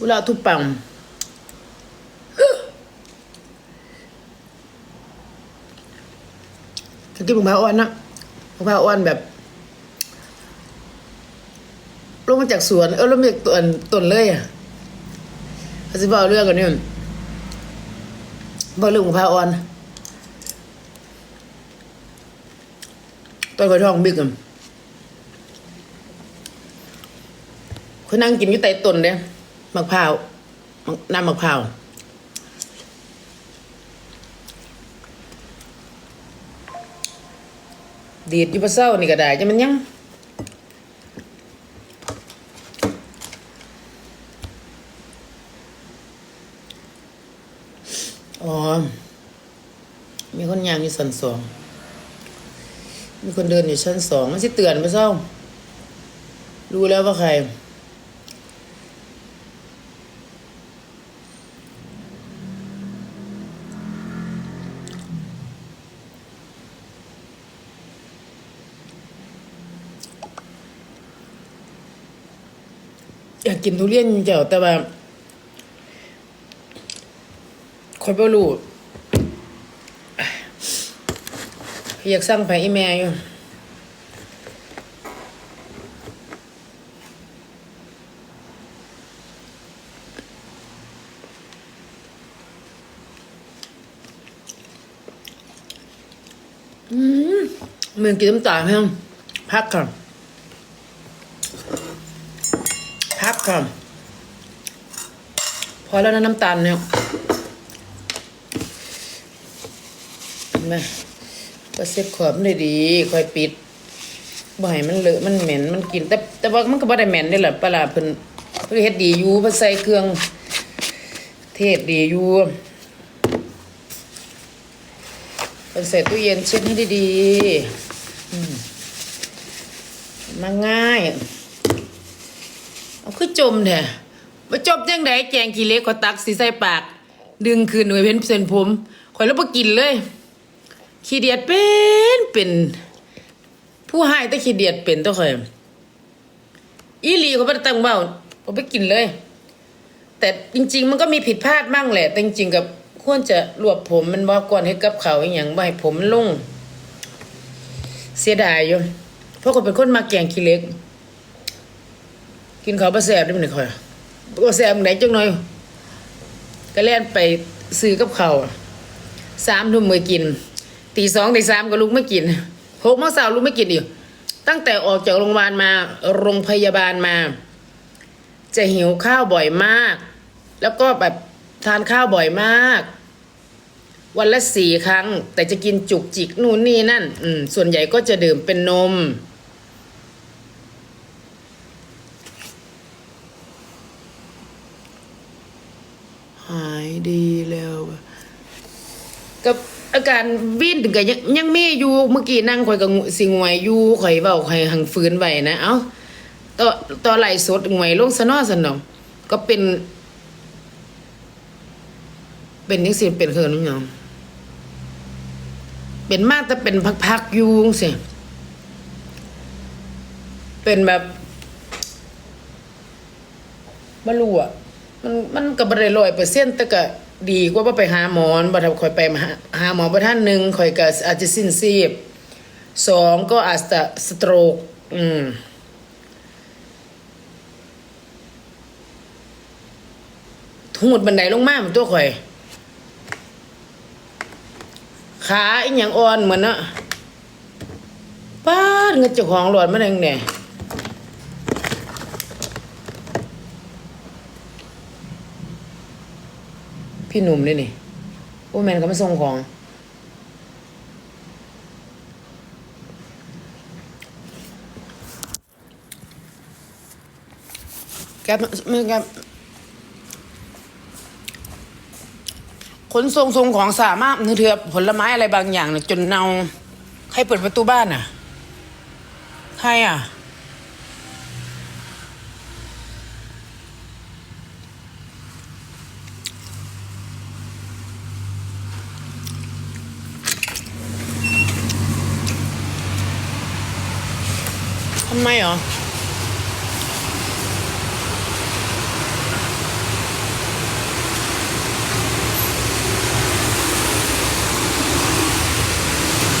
เวลาทุบปังถ้ากินมพาอ่อนนะผมพาอ่อนแบบลงมาจากสวน เออลงมาจากต้นต้นเลยอะเขาจะบอกเรื่องกันนี่บอกเรื่องมะพาอ่อนต้นกระทองบิ๊กอะเขานั่งกินอยู่ใต้ต้นเนี่ย มะพร้าวน้ำมะพร้าวดีดอยู่ปะเศร้านี่ก็ได้จะมันยังอ๋อ มีคนยางอยู่ชั้นสอง มีคนเดินอยู่ชั้นสองมันสิเตือนปะเศร้ารู้แล้วว่าใคร อยากกินทุเรียนเจ้าแต่ว่าคอยบ่รู้อยากสั่งไปอีแม่อยู่อืมเหมือนกินน้ำตาลไหมพักก่อน พักก่อน พอแล้วนะน้ำตาลเนี่ยเห็นไหมก็เซ็ตขอบได้ดีคอยปิดบ่ให้มันเลอะมันเหม็นมันกิน แต่แต่ว่ามันก็บ่ได้เหม็นนี่แหละปลาเพิ่นเพิ่นเฮ็ดดีอยู่เพิ่นใส่เครื่อง เทศดีอยู่เพิ่นใส่ตู้เย็นเช็ดให้ดีๆมาง่าย เอาคือจมแท้มาจมจังไดแจงขี้เล็กขอตักสีใส่ปาก ดึงคืนหน่วยเพ้นเส้นผมข่อยแล้วบ่กินเลย ขี้เดียดเป็นเป็น ผู้ให้แต่ขี้เดียดเป็นตัวข่อยอีหลีเขาได้ตั้งเบ้าบ่ไปกินเลย แต่จริง ๆ มันก็มีผิดพลาดบ้างแหละ แต่จริงๆกับควรจะรวบผมมันบ่ก่อนให้กับเขาอย่างบ่ให้ผมมันลง เสียดายอยู่เพราะเขาเป็นคนมาแกงขี้เล็ก กินข้าวปลาแซ่บได้ไหมเนี่ยคอยปลาแซ่บไหนจังหน่อยก็เล่นไปซื้อกับข้าวสามทุ่มมือกินตีสองตีสามก็ลุกไม่กินหกโมงเช้าลุกไม่กินอีกตั้งแต่ออกจากโรงพยาบาลมาโรงพยาบาลมา จะหิวข้าวบ่อยมาก แล้วก็แบบทานข้าวบ่อยมาก วันละสี่ครั้ง แต่จะกินจุกจิกนู่นนี่นั่น อืมส่วนใหญ่ก็จะดื่มเป็นนม หายดีแล้วกับอาการวิ่นถึงกับยังยังมีอยู่เมื่อกี้นั่งข่อยกับสิงวยอยู่ข่อยเบาข่อยหังฟื้นไว้นะเอ้าต่อต่อไหลสดงวยลงสนอสนองก็เป็น เป็นยังสิเป็นเคินนี่เนาะเป็นมากแต่เป็นพักๆอยู่สิเป็นแบบไม่รู้อะ มันมันก็บ่ได้ร้อยเปอร์เซ็นต์แต่ก็ดีกว่าบ่ไปหาหมอบ่ถ้าข่อยไปหาหาหมอบ่ท่านหนึ่งข่อยก็อาจจะสิ้นชีพสองก็อาจจะสโตรกอืมหูดบันไดลงมาเหมือนตัวข่อย ขาอีหยังอ่อนเหมือนน่ะป้าเงินเจ้าของหลอดมาได้ยังไง พี่หนุ่มนี่นี่โอ้แมนก็มาส่งของ แกมึงแกขนส่งส่งของสามารถเถือผลไม้อะไรบางอย่างนะจนเนาใครเปิดประตูบ้านอะ ใครอะ ทำไมหรอ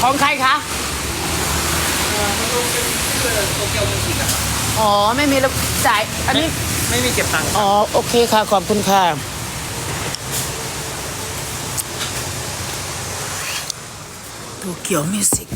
ของใครคะอ๋อ ไม่มีแล้วจ่าย อันนี้ ไม่มีเก็บตังค์อ๋อ โอเคค่ะ ขอบคุณค่ะ โตเกียวมิวสิก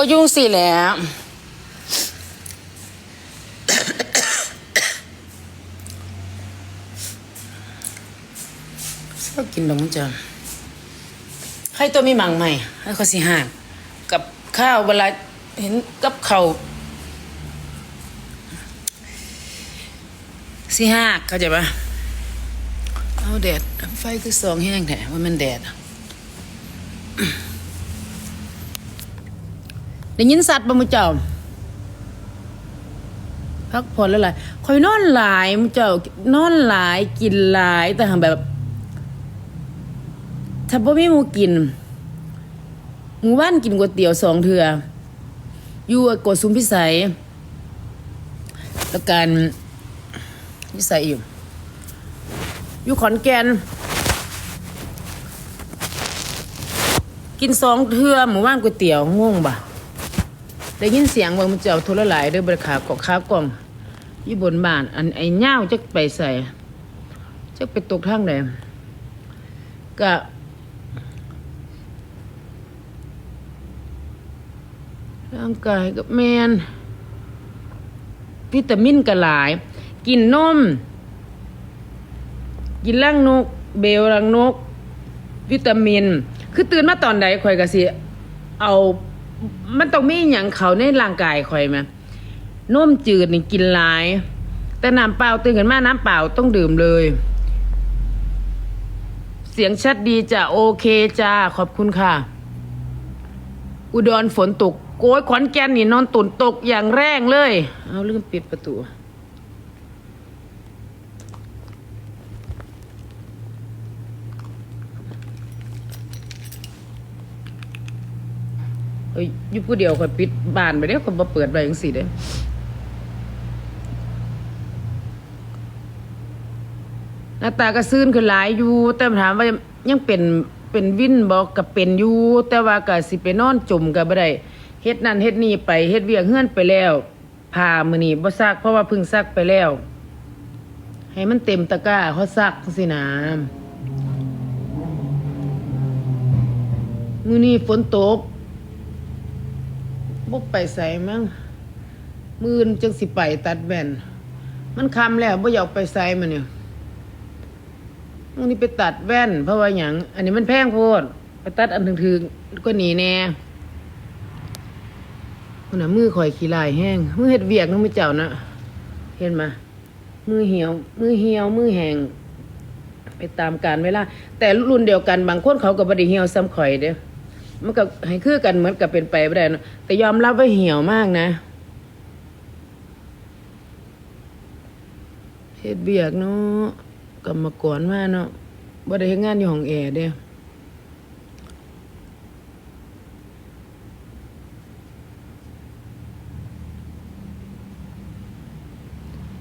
ก็ยุ่งสิแหล้วชอบกินดอกมันจันให้ตัวมีหมังใหม่ให้เขาสิหากกับข้าวเวลาเห็นกับเขาสิหากเข้าใจปะเอาแดดไฟคือสองแห้งแท้ว่ามันแดดอะ ได้ยินสัตว์บ่มุเจ้าพักผ่อนแล้วหลายคอยนอนหลายมุเจ้านอนหลายกินหลายแต่หางแบบถ้าบ่มีหมูกินหมู่บ้านกินก๋วยเตี๋ยวสองเทื่ออยู่กดซุ้มพิสัยแล้วกันพิสัยอยู่อยู่ขอนแก่นกินสองเทือหมู่บ้านก๋วยเตี๋ยวงงบ่ะ ได้ยินเสียงว่ามันจะเอาโทรหลายเด้อบริขากอกขากล่องยี่บนบ้านอันไอ้เง่าจะไปใส่จะไปตกทางไหนก็ร่างกายกับแมนวิตามินก็หลาย กินนม กินล่างนก เบลล่างนก วิตามิน คือตื่นมาตอนใดข่อยก็สิเอา มันต้องมีอย่างเขาในร่างกายคอยไหมนมจืดนี่กินหลาย แต่น้ำเปล่าตื่นกันมาน้ำเปล่าต้องดื่มเลย เสียงชัดดีจ้ะโอเคจ้าขอบคุณค่ะ อุดรฝนตกโกยขอนแก่นนี่นอนตุนตกอย่างแรงเลย เอาลืมปิดประตู อ้ยอยู่ผู้เดียวค่อยปิดบ้านไปเด้ค่อยบ่เปิดไว้จังซี่เด้หน้าตาก็ซื่นขึ้นหลายอยู่ แต่ถามว่ายังเป็นเป็นวินบ่ก็เป็นอยู่แต่ว่าก็สิไปนอนจมก็บ่ได้เฮ็ดนั่นเฮ็ดนี่ไปเฮ็ดเวียกเฮือนไปแล้วผ้ามือนี้บ่ซัก เพราะว่าเพิ่งซักไปแล้ว ให้มันเต็มตะกร้าเขาซักจังซี่นะมือนี้ฝนตก บ่ไปใส่มั้งมือนจังสิไปตัดแว่นมันคำแล้วบ่อยากไปใส่มันเนี่ยมึงนี่ไปตัดแว่น เพราะว่าหยังอันนี้มันแพงโพดไปตัดอันถึงๆก็หนีแน่มันน่ะมือข่อยขี้ลายแห้งมือเฮ็ดเวียกน้องมือเจ้านะเห็นมามือเหี่ยว มือเหี่ยว มือแห้งไปตามการเวลา แต่รุ่นเดียวกันบางคนเขาก็บ่ได้เหี่ยวซ้ำข่อยเด้อ มันก็ให้คือกันเหมือนกับเป็นไปไม่ได้นะแต่ยอมรับว่าเหี่ยวมากนะเฮ็ดเบียกเนาะกรรมกรมาเนาะบ่ได้เฮ็ดงานอยู่ห้องแอร์เด้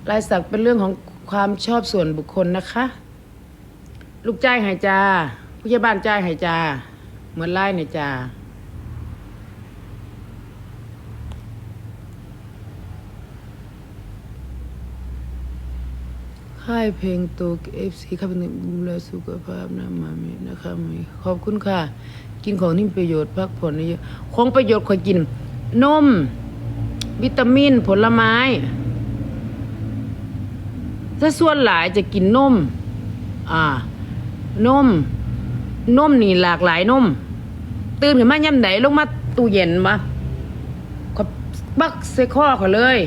ลายสักเป็นเรื่องของความชอบส่วนบุคคลนะคะ ลูกจ้ายหายจาผู้ใหญ่บ้านจ้ายหายจา เหมือนไล่ในจาค่ายเพลงโตเอฟซีครับเป็นดูแลสุขภาพนะมามีนะคะมีขอบคุณค่ะ กินของที่มีประโยชน์พักผ่อนเยอะของประโยชน์คอยกิน นม วิตามินผลไม้ ถ้าส่วนหลายจะกินนม อ่านมนมนี่หลากหลายนม ตื่นขึ้นมาย่ำไหนลงมาตู้เย็นมาขอยบักใส่ข้อเขาเลย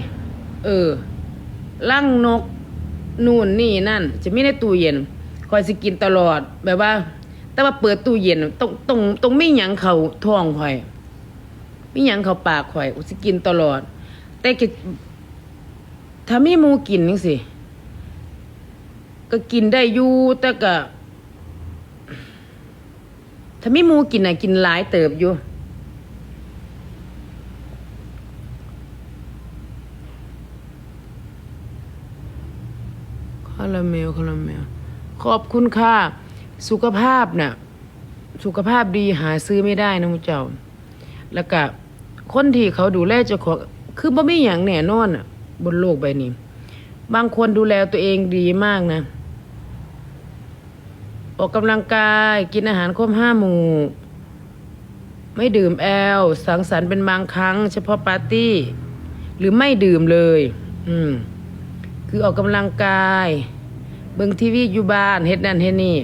เออล่างนกนู่นนี่นั่น จะไมีในตู้เย็นคอยสิกินตลอดแบบว่า แต่ว่าเปิดตู้เย็นต้องต้องต้องไม่หยังเขาท้องข่อยไม่หยังเขาปากข่อยอุสิกินตลอด แต่กิถ้ามีมูกินจังสิก็กินได้อยู่แต่ก็ ถ้ามีมูกินน่ะกินหลายเติบอยู่คาราเมลคาราเมลขอบคุณค่ะ สุขภาพน่ะ สุขภาพดีหาซื้อไม่ได้นะมุเจ้า แล้วก็คนที่เขาดูแลเจ้าของคือบ่มีอย่างแน่นอนอะ บนโลกใบนี้ บางคนดูแลตัวเองดีมากนะ ออกกำลังกายกินอาหารครบห้าหมู่ ไม่ดื่มแอล สังสรรค์เป็นบางครั้ง เฉพาะปาร์ตี้ หรือไม่ดื่มเลย อืม คือออกกำลังกาย เบิ่งทีวีอยู่บ้านเฮ็ดนั่นเฮ็ดนี่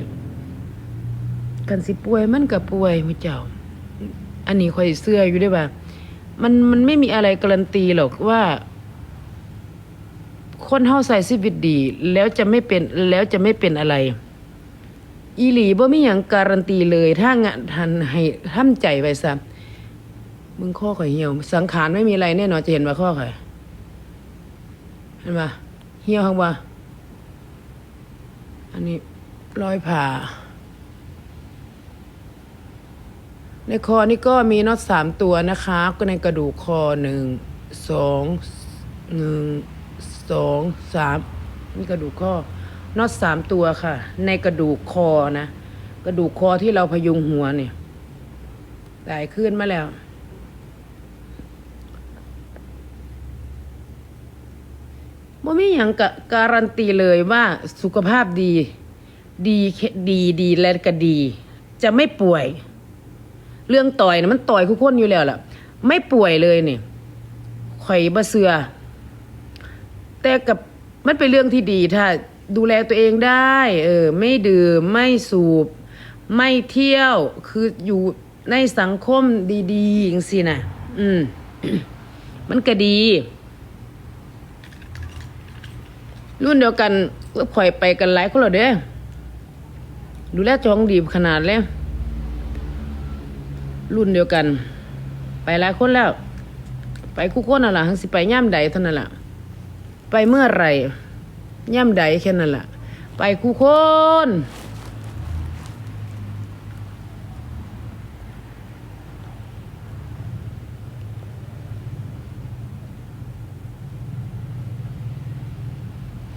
กันสิป่วยมันก็ป่วยมุเจ้า อันนี้ข่อยเสื้ออยู่ได้ป่ะมันมันไม่มีอะไรการันตีหรอกว่า คนเฮาใส่ชีวิตดี แล้วจะไม่เป็นแล้วจะไม่เป็นอะไร อีหลีบ่มีหยังการันตีเลย ถ้างานทันให้ทำใจไว้ซะมึงข้อข่อยเหี่ยว สังขารไม่มีอะไรแน่นอนจะเห็นว่าข้อข่อยเห็นปะเหี่ยวข้างว่าอันนี้รอยผ่า ในคอนี่ก็มีน็อตสามตัวนะคะ ก็ในกระดูกคอหนึ่งสองหนึ่งสองสามนี่กระดูกข้อ น็อตสามตัวค่ะ ในกระดูกคอนะ กระดูกคอที่เราพยุงหัวเนี่ยตายขึ้นมาแล้ว บ่มีอย่างกการันตีเลยว่าสุขภาพดี ดีดีดีและก็ดี จะไม่ป่วย เรื่องต่อยนะมันต่อยคุกคนอยู่แล้วล่ะ ไม่ป่วยเลยเนี่ข่อยบ่เสือ แต่กับมันเป็นเรื่องที่ดีถ้า ดูแลตัวเองได้ เออ ไม่ดื่ม ไม่สูบ ไม่เที่ยว คืออยู่ในสังคมดีๆอย่างสินะอืม มันก็ดี รุ่นเดียวกันก็ข่อยไปกันหลายคนแล้วเด้ ดูแลจองดีขนาดเลย รุ่นเดียวกัน ไปหลายคนแล้ว ไปคู่คนน่ะล่ะหังสิไปย่ำใดเท่านั้นล่ะ ไปเมื่อไหร่ ย่ำใดแค่นั้นแหละไปคู่คน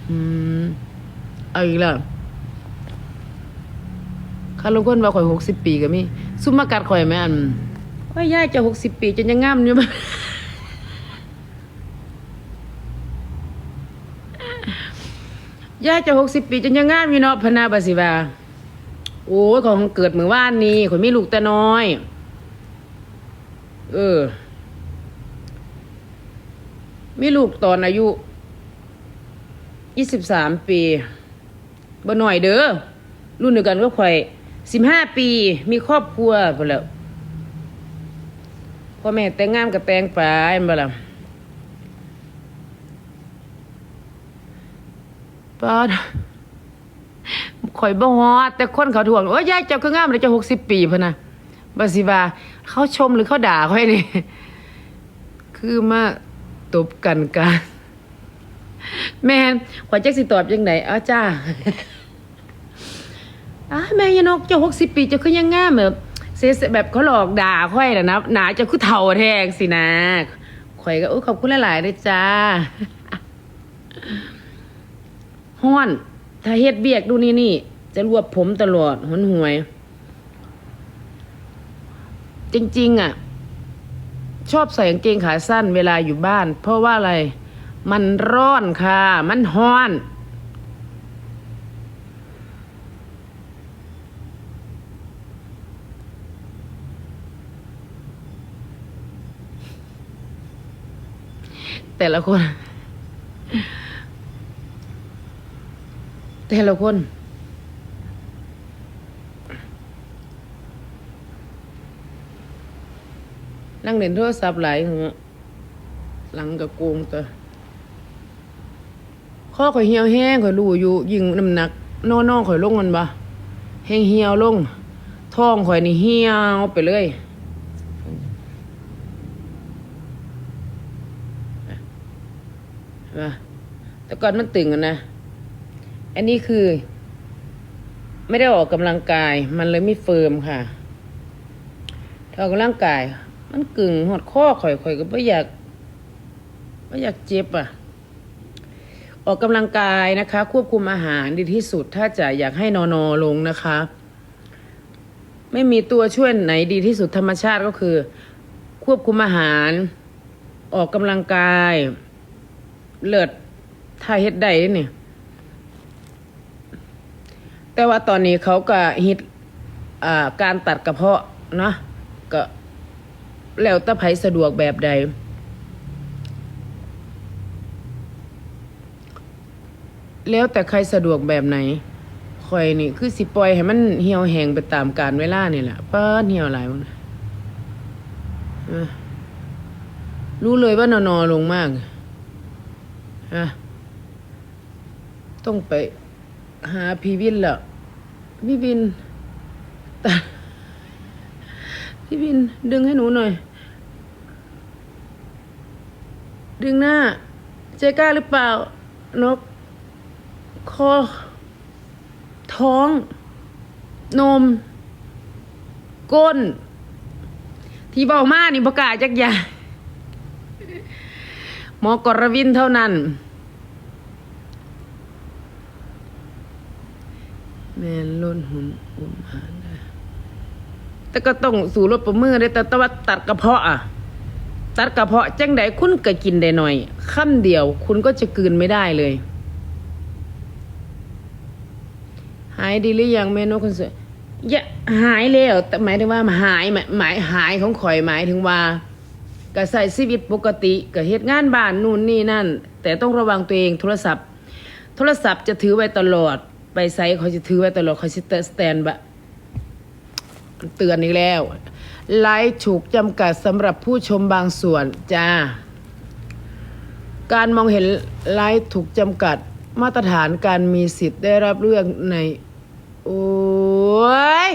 อืมเอาอีกแล้วข้าลุงคนว่าข่อยหกสิบปีก็มีซุมมากัดข่อยไหมอันว่าย่ายจะหกสิบปีจนยังงามอยู่บ้ ย่ายจะหกสิบปีจนยังงามอยู่เนาะพนาบาสิวาโอ้ยของเกิดเมื่อว่านนี้ข่อยมีลูกแต่น้อย เออ มีลูกตอนอายุยี่สิบสามปีบ่หน่อยเด้อรุ่นเดียวกันก็ข่อยสิบห้าปีมีครอบครัวไปแล้วพ่อแม่แต่งงานกับแต่งไปบ่ล่ะ ป้าดข่อยบ่ฮอดแต่คนเขาทวงโอ้ยยายเจ้าคืองามเลยเจ้าหกสิบปีพะนะบาสิว่าเขาชมหรือเขาด่าค่อยนี่คือมาตบกันกันแม่นขวัญจักสิตอบยังไงอ้าจ้าอ้าแม่ยนกเจ้าหกสิบปีเจ้าคือยังงามแบบเซซแบบเขาหลอกด่าค่อยแหละนะหนาเจ้าคือเท่าแทงสินะข่อยก็โอ้ขอบคุณหลายๆเลยจ้า ฮ้อน ถ้าเฮ็ดเบียกดูนี่นี่ จะรวบผมตลอดหนหวย จริง ๆ อะ ชอบใส่กางเกงขาสั้นเวลาอยู่บ้าน เพราะว่าอะไร มันร้อนค่ะ มันฮ้อนแต่ละคน แต่ละคนนั่งเล่นโทรศัพท์หลายหอะหลังกับโกงตัวข้อข่อยเหี่ยวแห้งข่อยรู้อยู่ ยิงน้ำหนักนอนๆข่อยลงมันบ่แห้งเหี่ยวลงท้องข่อยนี่เหี่ยวไปเลยมาแต่ก่อนมันตึงอะนะ อันนี้คือ ไม่ได้ออกกำลังกาย มันเลยไม่เฟิร์มค่ะถ้าออกกำลังกาย มันกึ่งหอดข้อข่อยข่อยก็ไม่อยากไม่อยากเจ็บอะ ออกกำลังกายนะคะ ควบคุมอาหารดีที่สุด ถ้าจะอยากให้นอนอลงนะคะ ไม่มีตัวช่วยไหนดีที่สุดธรรมชาติก็คือ ควบคุมอาหารออกกำลังกาย เลิศถ้าเฮ็ดได้เนี่ย แต่ว่าตอนนี้เขาก็ฮิตอ่าการตัดกระเพาะเนาะก็แล้วแต่ไผสะดวกแบบใด แล้วแต่ใครสะดวกแบบไหนคอยนี่คือสิปล่อยให้มันเหี่ยวแห้งไปตามกาลเวลานี่แหละเปิ้นเหี่ยวหลายมันรู้เลยว่านอนอลงมากอะต้องไปหาพีวินแล้ว พี่วินแตัดพี่วินดึงให้หนูหน่อย ดึงหน้าใจกล้าหรือเปล่า นก คอ ท้อง นม ก้น ที่เบามากนี่ประกาศจักยาหมอกรวินเท่านั้น แม่นล้นหุ่นอุ่มหานได้แต่ก็ต้องสู่รถประมือได้แต่แตว่าตัดกระเพาะอะ ตัดกระเพาะจังใดคุณก็กินได้หน่อยขั้นเดียว คุณก็จะกืนไม่ได้เลย หายดีหรือยังเมนูคนสวยอย่หายแล้วแต่หมายถึงว่าหายหมายหมายหายของข่อยหมายถึงว่าก็ใส่ชีวิตปกติก็เฮ็ดงานบ้านนู่นนี่นั่น แต่ต้องระวังตัวเองโทรศัพท์ โทรศัพท์จะถือไว้ตลอด ไปไซต์เขาจะถือไว้ตลอดเขาจะสแตนบะเตือนอีกแล้ว ไลฟ์ถูกจำกัดสำหรับผู้ชมบางส่วนจ้า การมองเห็นไลฟ์ถูกจำกัดมาตรฐานการมีสิทธิ์ได้รับเรื่องใน โอ้ย